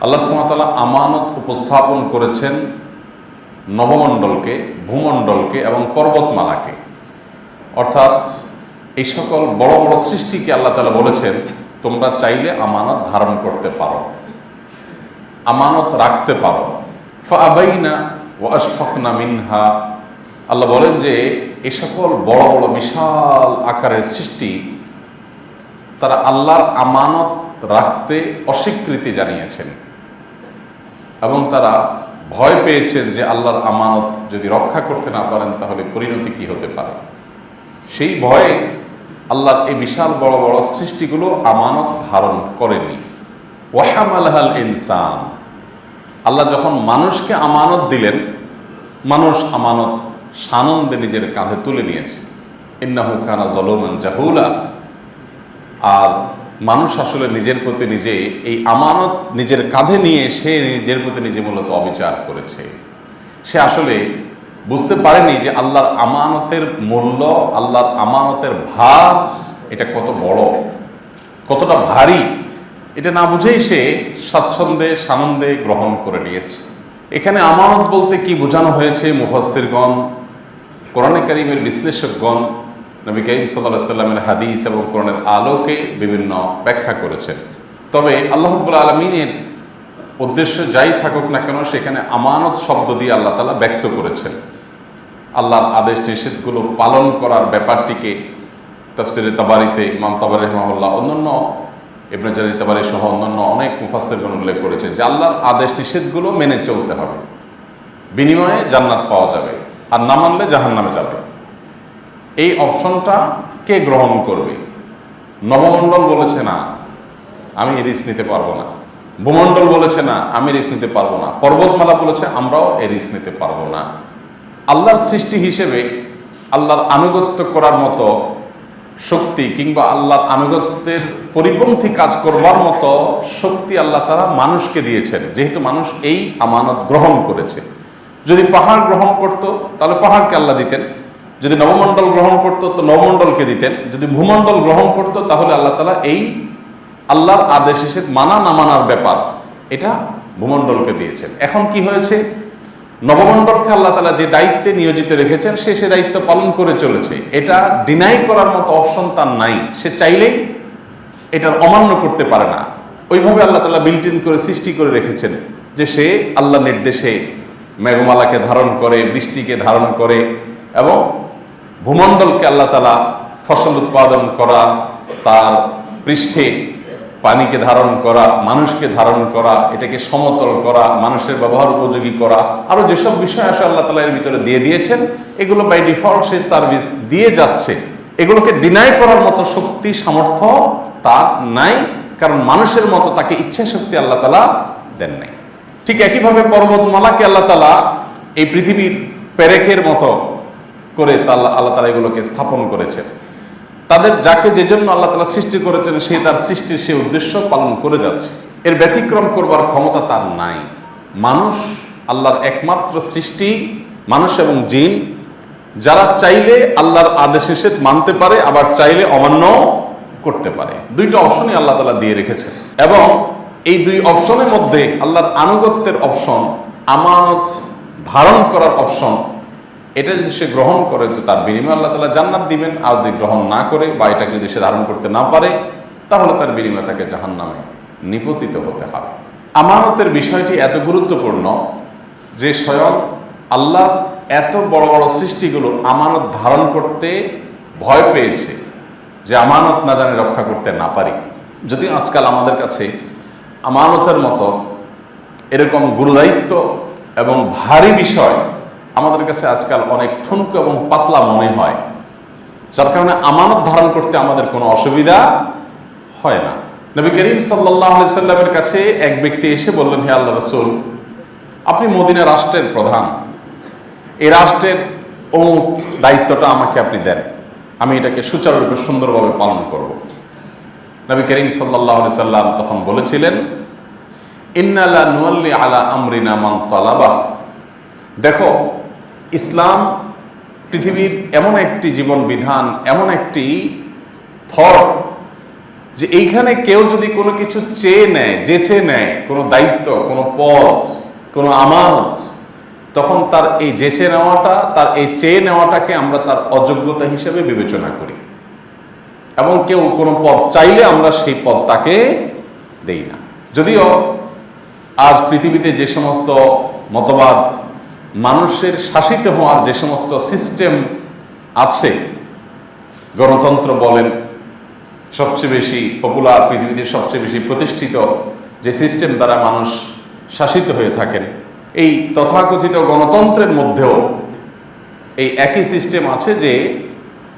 আল্লাহ সুমতালা আমানত উপস্থাপন করেছেন নবমণ্ডলকে, ভূমণ্ডলকে এবং পর্বতমালাকে। অর্থাৎ এই সকল বড় বড় সৃষ্টিকে আল্লাহ তালা বলেছেন, তোমরা চাইলে আমানত ধারণ করতে পারো। আমানত রাখতে পারো। ফাবাইনা ও আশফাকনা মিনহা। আল্লাহ বলেন যে, এ সকল বড় বড় বিশাল আকারের সৃষ্টি তারা আল্লাহর আমানত রাখতে অস্বীকৃতি জানিয়েছেন। এবং তারা ভয় পেয়েছেন যে আল্লাহর আমানত যদি রক্ষা করতে না পারেন, তাহলে পরিণতি কি হতে পারে? সেই ভয়ে আল্লাহর এই বিশাল বড় বড় সৃষ্টিগুলো আমানত ধারণ করেনি। ওয়াহামালহাল ইনসান। আল্লাহ যখন মানুষকে আমানত দিলেন, মানুষ আমানত সানন্দে নিজের কাঁধে তুলে নিয়েছে। ইন্নাহু কানা জলমান জাহুলা। আর মানুষ আসলে নিজের প্রতি নিজে এই আমানত নিজের কাঁধে নিয়ে সে নিজের প্রতি নিজে মূলত অবিচার করেছে। সে আসলে বুঝতে পারেনি যে আল্লাহর আমানতের মূল্য, আল্লাহর আমানতের ভার এটা কত বড়, কতটা ভারী। এটা না বুঝেই সে স্বাচ্ছন্দ্যে, সানন্দে গ্রহণ করে নিয়েছে। এখানে আমানত বলতে কি বোঝানো হয়েছে মুফাসিরগণ কোরআনে কারিমের বিশ্লেষকগণ নবী করিম সাল্লাহ সাল্লামের হাদিস এবং কোরআনের আলোকে বিভিন্ন ব্যাখ্যা করেছেন। তবে আল্লাহবুল আলমিনের উদ্দেশ্য যাই থাকুক না কেন, সেখানে আমানত শব্দ দিয়ে আল্লাহ তালা ব্যক্ত করেছেন। আল্লাহর আদেশ নিষেধগুলো পালন করার ব্যাপারটিকে তফসিরে তাবারিতে ইমাম তাবারি রহমাহুল্লাহ, অন্যান্য ইবনে জারি তাবারি সহ অন্যান্য অনেক মুফাসেরগণ উল্লেখ করেছেন যে আল্লাহর আদেশ নিষেধগুলো মেনে চলতে হবে। বিনিময়ে জান্নাত পাওয়া যাবে, আর না মানলে জাহান্নামে যাবে। এই অপশনটা কে গ্রহণ করবে? নবমণ্ডল বলেছে না, আমি রিস্ক নিতে পারব না। ভূমণ্ডল বলেছে না, আমি রিস্ক নিতে পারব না। পর্বতমালা বলেছে, আমরাও এ রিস্ক নিতে পারব না। আল্লাহর সৃষ্টি হিসেবে আল্লাহর আনুগত্য করার মতো শক্তি কিংবা আল্লাহর আনুগত্যের পরিপন্থী কাজ করবার মতো শক্তি আল্লাহ তারা মানুষকে দিয়েছেন। যেহেতু মানুষ এই আমানত গ্রহণ করেছে। যদি পাহাড় গ্রহণ করত, তাহলে পাহাড়কে আল্লাহ দিতেন। যদি নবমণ্ডল গ্রহণ করত, তো নবমণ্ডলকে দিতেন। যদি ভূমণ্ডল গ্রহণ করত, তাহলে আল্লাহ তালা এই আল্লাহর আদেশ নিষেধ মানা না মানার ব্যাপার, এটা ভূমণ্ডলকে দিয়েছেন। এখন কি হয়েছে? নবমণ্ডলকে আল্লাহ তালা যে দায়িত্বে নিয়োজিত রেখেছেন, সে সে দায়িত্ব পালন করে চলেছে। এটা ডিনাই করার মতো অপশন তার নাই। সে চাইলেই এটার অমান্য করতে পারে না। ওইভাবে আল্লাহ তালা বিল্ট ইন করে, সৃষ্টি করে রেখেছেন যে সে আল্লাহ নির্দেশে মেঘমালাকে ধারণ করে, বৃষ্টিকে ধারণ করে এবং ভূমণ্ডলকে আল্লাহ তালা ফসল উৎপাদন করা, তার পৃষ্ঠে পানিকে ধারণ করা, মানুষকে ধারণ করা, এটাকে সমতল করা, মানুষের ব্যবহার উপযোগী করা আরও যেসব বিষয় আসে আল্লাহ তালা এর ভিতরে দিয়ে দিয়েছেন, এগুলো বাই ডিফল্ট সেই সার্ভিস দিয়ে যাচ্ছে। এগুলোকে ডিনাই করার মতো শক্তি, সামর্থ্য তার নাই, কারণ মানুষের মতো তাকে ইচ্ছা শক্তি আল্লাহ তালা দেন নাই। ঠিক একইভাবে পর্বতমালাকে আল্লাহ তালা এই পৃথিবীর পেরেকের মতো করে তা আল্লাহ তালা এগুলোকে স্থাপন করেছেন। তাদের যাকে যে জন্য আল্লাহ তালা সৃষ্টি করেছেন, সে তার সৃষ্টির সে উদ্দেশ্য পালন করে যাচ্ছে। এর ব্যতিক্রম করবার ক্ষমতা তার নাই। মানুষ আল্লাহর একমাত্র সৃষ্টি, মানুষ এবং জিন। যারা চাইলে আল্লাহর আদেশ নিষেধ মানতে পারে, আবার চাইলে অমান্য করতে পারে। দুইটা অপশনই আল্লাহ তালা দিয়ে রেখেছেন। এবং এই দুই অপশনের মধ্যে আল্লাহর আনুগত্যের অপশন, আমানত ধারণ করার অপশন এটা যদি সে গ্রহণ করে, তো তার বিনিময়ে আল্লাহ তালা জান্নাত দিবেন। আর যদি গ্রহণ না করে বা এটাকে যদি সে ধারণ করতে না পারে, তাহলে তার বিনিময়ে তাকে জাহান নামে নিপতিত হতে হবে। আমানতের বিষয়টি এত গুরুত্বপূর্ণ যে স্বয়ং আল্লাহ এত বড় বড় সৃষ্টিগুলো আমানত ধারণ করতে ভয় পেয়েছে যে আমানত না জানি রক্ষা করতে না পারি। যদি আজকাল আমাদের কাছে আমানতের মতো এরকম গুরুদায়িত্ব এবং ভারী বিষয় আমাদের কাছে আজকাল অনেক ঠুনকো এবং পাতলা মনে হয়। যার কারণে আমানত ধারণ করতে আমাদের কোনো অসুবিধা হয় না। নবী করিম সাল্লাহ কাছে এক ব্যক্তি এসে বললেন, হে আল্লাহ রসুল, আপনি মদিনা রাষ্ট্রের প্রধান। এই রাষ্ট্রের অমুক দায়িত্বটা আমাকে আপনি দেন। আমি এটাকে সুচারুরূপে সুন্দরভাবে পালন করব। নবী করিম সাল্লাহ সাল্লাম তখন বলেছিলেন ইন্নালা নুয়াল্লি আলা আমরিনা মান তালাবা দেখো, ইসলাম পৃথিবীর এমন একটি জীবন বিধান এমন একটি থর যে এইখানে কেউ যদি কোনো কিছু চেয়ে নেয়, যেচে নেয়, কোনো দায়িত্ব, কোনো পদ কোনো আমানত, তখন তার এই যেচে নেওয়াটা, তার এই চেয়ে নেওয়াটাকে আমরা তার অযোগ্যতা হিসেবে বিবেচনা করি। এবং কেউ কোনো পদ চাইলে আমরা সেই পদ তাকে দেই না। যদিও আজ পৃথিবীতে যে সমস্ত মতবাদ মানুষের শাসিত হওয়ার যে সমস্ত সিস্টেম আছে, গণতন্ত্র বলেন, সবচেয়ে বেশি পপুলার পৃথিবীতে সবচেয়ে বেশি প্রতিষ্ঠিত যে সিস্টেম দ্বারা মানুষ শাসিত হয়ে থাকেন, এই তথাকথিত গণতন্ত্রের মধ্যেও এই একই সিস্টেম আছে যে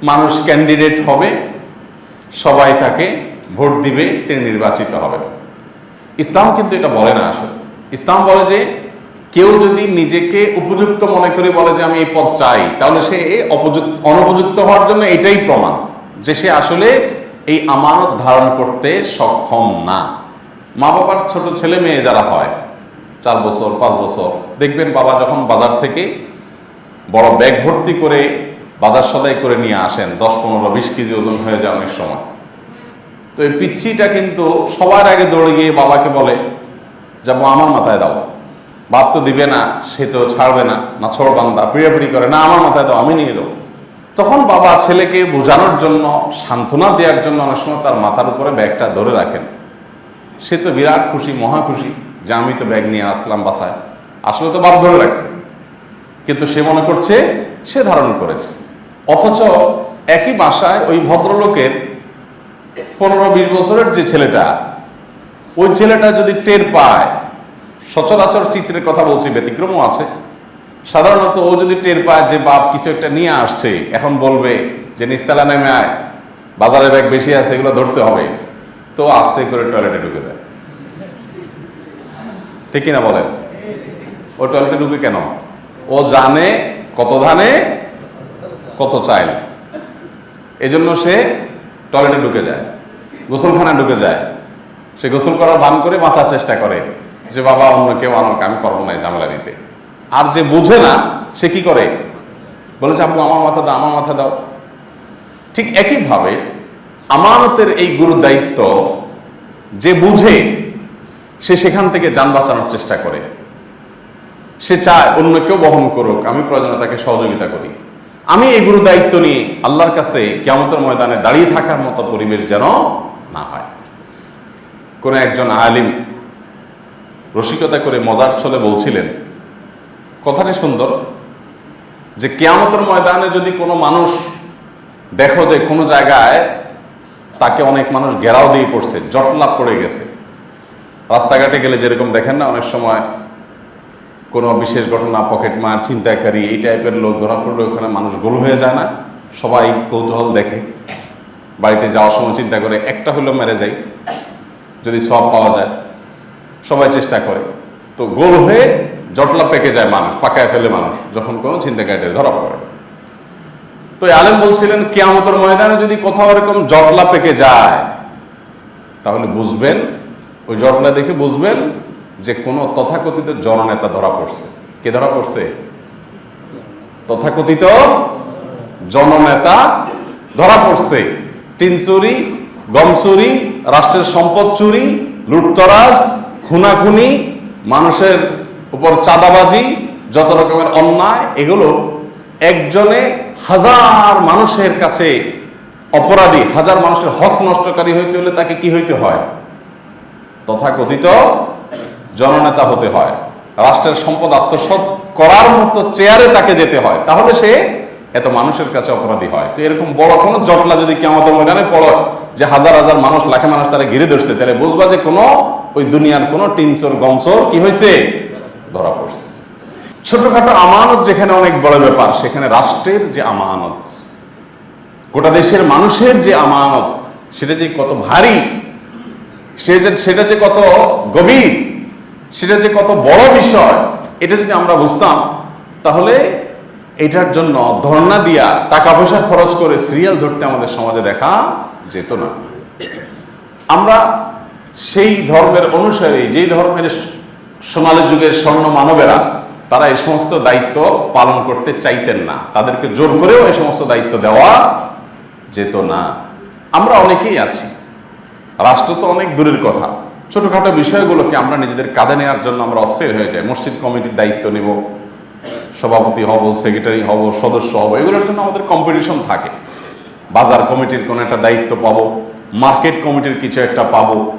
মানুষ ক্যান্ডিডেট হবে, সবাই তাকে ভোট দিবে, তিনি নির্বাচিত হবেন। ইসলাম কিন্তু এটা বলে না আসলে। ইসলাম বলে যে কেউ যদি নিজেকে উপযুক্ত মনে করে বলে যে আমি এই পদ চাই, তাহলে সে অপযুক্ত, অনুপযুক্ত হওয়ার জন্য এটাই প্রমাণ যে সে আসলে এই আমানত ধারণ করতে সক্ষম না। মা বাবার ছোট ছেলে মেয়ে যারা হয়, চার বছর, পাঁচ বছর, দেখবেন বাবা যখন বাজার থেকে বড় ব্যাগ ভর্তি করে বাজার সদাই করে নিয়ে আসেন, দশ পনেরো, বিশ কেজি ওজন হয়ে যায় অনেক সময়। তো এই পিচ্ছিটা কিন্তু সবার আগে দৌড়ে গিয়ে বাবাকে বলে, যাব আমার মাথায় দাও। বাপ তো দিবে না, সে তো ছাড়বে না না ছোড় বান্দা, পিড়াপিড়ি করে, না আমার মাথায় তো আমি নিয়ে যাব। তখন বাবা ছেলেকে বোঝানোর জন্য, সান্ত্বনা দেওয়ার জন্য অনেক সময় তার মাথার উপরে ব্যাগটা ধরে রাখেন। সে তো বিরাট খুশি, মহা খুশি যে আমি তো ব্যাগ নিয়ে আসলাম বাসায়। আসলে তো বাপ ধরে রাখছে। কিন্তু সে মনে করছে, সে ধারণ করেছে। অথচ একই বাসায় ওই ভদ্রলোকের পনেরো বিশ বছরের যে ছেলেটা, ওই ছেলেটা যদি টের পায় সচরাচর চিত্রের কথা বলছি, ব্যতিক্রমও আছে। সাধারণত ও যদি টের পায় যে বাপ কিছু একটা নিয়ে আসছে, এখন বলবে যে, নিস্তালা নেমে আয়, বাজারে ব্যাগ বেশি আছে, এগুলো ধরতে হবে। তো আস্তে করে টয়লেটে ঢুকে যায়। ঠিক কিনা বলেন? ও টয়লেটে ঢুকে কেন? ও জানে কত ধানে, কত চাইল। এজন্য সে টয়লেটে ঢুকে যায় গোসলখানা ঢুকে যায়। সে গোসল করার বান করে বাঁচার চেষ্টা করে। যে বাবা, অন্য কেউ আনুক আমি পারব না ঝামেলা দিতে। আর যে বুঝে না, সে কি করে? বলেছে, আপু, আমার মাথা দাও, আমার মাথা দাও। ঠিক একইভাবে আমানতের এই গুরু দায়িত্ব যে বুঝে, সে সেখান থেকে যান বাঁচানোর চেষ্টা করে। সে চায় অন্য কেউ বহন করুক, আমি প্রয়োজনে তাকে সহযোগিতা করি। আমি এই গুরু দায়িত্ব নিয়ে আল্লাহর কাছে কেমতের ময়দানে দাঁড়িয়ে থাকার মতো পরিবেশ যেন না হয়। কোন একজন আলিম রসিকতা করে মজার ছলে বলছিলেন, কথাটি সুন্দর, যে কেয়ামতের ময়দানে যদি কোনো মানুষ দেখো যে কোনো জায়গায় তাকে অনেক মানুষ ঘেরাও দিয়ে পড়ছে জটলাভ পড়ে গেছে। রাস্তাঘাটে গেলে যেরকম দেখেন না, অনেক সময় কোনো বিশেষ ঘটনা, পকেট মার, ছিনতাইকারী, এই টাইপের লোক ধরা পড়লে ওখানে মানুষ গোল হয়ে যায় না, সবাই কৌতূহল দেখে। বাড়িতে যাওয়ার সময় চিন্তা করে, একটা হলেও মেরে যাই, যদি সব পাওয়া যায়। সবাই চেষ্টা করে। তো গোল হয়ে জটলা পেকে যায় মানুষ, পাকায় ফেলে মানুষ, যখন কোনো ছিনতাইকারীদের ধরা পড়ে। তো আলেম বলছিলেন, কেয়ামতের ময়দানে যদি কোথাও এরকম জটলা পেকে যায়, তাহলে বুঝবেন, ওই জটলা দেখে বুঝবেন যে কোনো তথাকথিত জননেতা ধরা পড়ছে। কে ধরা পড়ছে? তথাকথিত জননেতা ধরা পড়ছে। টিন চুরি, গম চুরি, রাষ্ট্রের সম্পদ চুরি, লুটতরাজ খুনাখুনি, মানুষের উপর চাঁদাবাজি, যত রকমের অন্যায়, এগুলো একজনে হাজার মানুষের কাছে অপরাধী, হাজার মানুষের হক নষ্টকারী হইতে হলে তাকে কি হইতে হয়? তথাকথিত জননেতা হতে হয়। রাষ্ট্রের সম্পদ আত্মসাৎ করার মতো চেয়ারে তাকে যেতে হয়। তাহলে সে এত মানুষের কাছে অপরাধী হয়। তো এরকম বড় কোনো জটলা যদি কেমন ময়দানে পড়ো যে হাজার হাজার মানুষ, লাখে মানুষ তারা ঘিরে ধরছে, তাহলে বুঝবা যে কোনো ওই দুনিয়ার কোনো টিনসর, গমসর কি হয়েছে? ধরা পড়ছে। ছোটখাটো আমানত যেখানে অনেক বড় ব্যাপার, সেখানে রাষ্ট্রের যে আমানত, গোটা দেশের মানুষের যে আমানত, সেটা যে কত ভারী, সে যে সেটা যে কত গভীর, সেটা যে কত বড় বিষয়, এটা যদি আমরা বুঝতাম, তাহলে এটার জন্য ধর্ণা দিয়া টাকা পয়সা খরচ করে সিরিয়াল ধরতে আমাদের সমাজে দেখা যেত না। আমরা সেই ধর্মের অনুসারে, যেই ধর্মের সোনালী যুগের স্বর্ণ মানবেরা, তারা এই সমস্ত দায়িত্ব পালন করতে চাইতেন না। তাদেরকে জোর করেও এই সমস্ত দায়িত্ব দেওয়া যেত না। আমরা অনেকেই আছি। রাষ্ট্র তো অনেক দূরের কথা। ছোটখাটো বিষয়গুলোকে আমরা নিজেদের কাঁধে নেওয়ার জন্য আমরা অস্থির হয়ে যাই। মসজিদ কমিটির দায়িত্ব নেব, সভাপতি হব, সেক্রেটারি হব, সদস্য হব, এগুলোর জন্য আমাদের কম্পিটিশন থাকে। বাজার কমিটির কোনো একটা দায়িত্ব পাবো, মার্কেট কমিটির কিছু একটা পাবো।